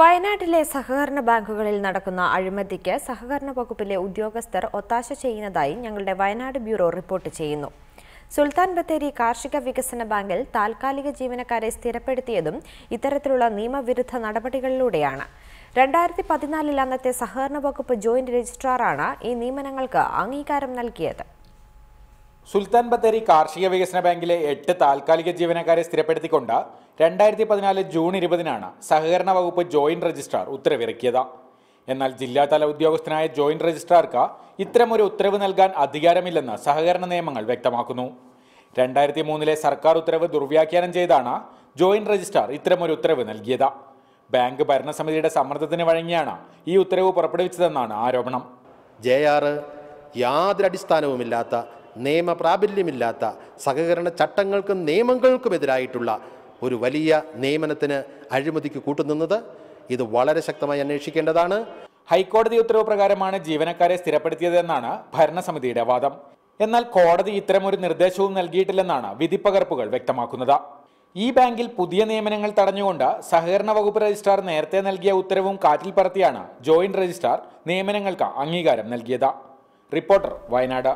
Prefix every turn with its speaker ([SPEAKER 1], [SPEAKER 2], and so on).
[SPEAKER 1] വയനാട്ടിലെ സഹകരണ ബാങ്കുകളിൽ നടക്കുന്ന അഴിമതിക്ക് സഹകരണ വകുപ്പിലെ ഉദ്യോഗസ്ഥർ ഒത്താശ ചെയ്യുന്നതായി ഞങ്ങളുടെ വയനാട് ബ്യൂറോ റിപ്പോർട്ട് ചെയ്യുന്നു. സുൽത്താൻ ബത്തേരി കാർഷിക വികസന ബാങ്കിൽ താൽക്കാലിക ജീവനക്കാരെ സ്ഥിരപ്പെടുത്തിയതും ഇത്തരത്തിലുള്ള നിയമവിരുദ്ധ നടപടികളിലൂടെയാണ്. രണ്ടായിരത്തി പതിനാലിൽ അന്നത്തെ സഹകരണ വകുപ്പ് ജോയിന്റ് രജിസ്ട്രാറാണ് ഈ നിയമനങ്ങൾക്ക് അംഗീകാരം നൽകിയത്.
[SPEAKER 2] സുൽത്താൻ ബത്തേരി കാർഷിക വികസന ബാങ്കിലെ എട്ട് താൽക്കാലിക ജീവനക്കാരെ സ്ഥിരപ്പെടുത്തിക്കൊണ്ട് രണ്ടായിരത്തി പതിനാല് ജൂൺ ഇരുപതിനാണ് സഹകരണ വകുപ്പ് ജോയിന്റ് രജിസ്ട്രാർ ഉത്തരവിറക്കിയത്. എന്നാൽ ജില്ലാതല ഉദ്യോഗസ്ഥനായ ജോയിന്റ് രജിസ്ട്രാർക്ക് ഇത്തരമൊരു ഉത്തരവ് നൽകാൻ അധികാരമില്ലെന്ന് സഹകരണ നിയമങ്ങൾ വ്യക്തമാക്കുന്നു. രണ്ടായിരത്തി മൂന്നിലെ സർക്കാർ ഉത്തരവ് ദുർവ്യാഖ്യാനം ചെയ്താണ് ജോയിന്റ് രജിസ്ട്രാർ ഇത്തരമൊരു ഉത്തരവ് നൽകിയത്. ബാങ്ക് ഭരണസമിതിയുടെ സമ്മർദ്ദത്തിന് വഴങ്ങിയാണ് ഈ ഉത്തരവ് പുറപ്പെടുവിച്ചതെന്നാണ് ആരോപണം.
[SPEAKER 3] ജെ ആർ യാതൊരു അടിസ്ഥാനവുമില്ലാത്ത നിയമപ്രാബല്യമില്ലാത്ത സഹകരണ ചട്ടങ്ങൾക്കും നിയമങ്ങൾക്കുമെതിരായിട്ടുള്ള ഒരു വലിയ നിയമനത്തിന് അഴിമതിക്ക് കൂട്ടുനിന്നത് ഇത് വളരെ ശക്തമായി അന്വേഷിക്കേണ്ടതാണ്.
[SPEAKER 2] ഹൈക്കോടതി ഉത്തരവ് പ്രകാരമാണ് ജീവനക്കാരെ സ്ഥിരപ്പെടുത്തിയതെന്നാണ് ഭരണസമിതിയുടെ വാദം. എന്നാൽ കോടതി ഇത്തരമൊരു നിർദ്ദേശവും നൽകിയിട്ടില്ലെന്നാണ് വിധിപ്പകർപ്പുകൾ വ്യക്തമാക്കുന്നത്. ഈ ബാങ്കിൽ പുതിയ നിയമനങ്ങൾ തടഞ്ഞുകൊണ്ട് സഹകരണ വകുപ്പ് രജിസ്ട്രാർ നേരത്തെ നൽകിയ ഉത്തരവും കാറ്റിൽ പറത്തിയാണ് ജോയിന്റ് രജിസ്ട്രാർ നിയമനങ്ങൾക്ക് അംഗീകാരം നൽകിയത്. റിപ്പോർട്ടർ വയനാട്.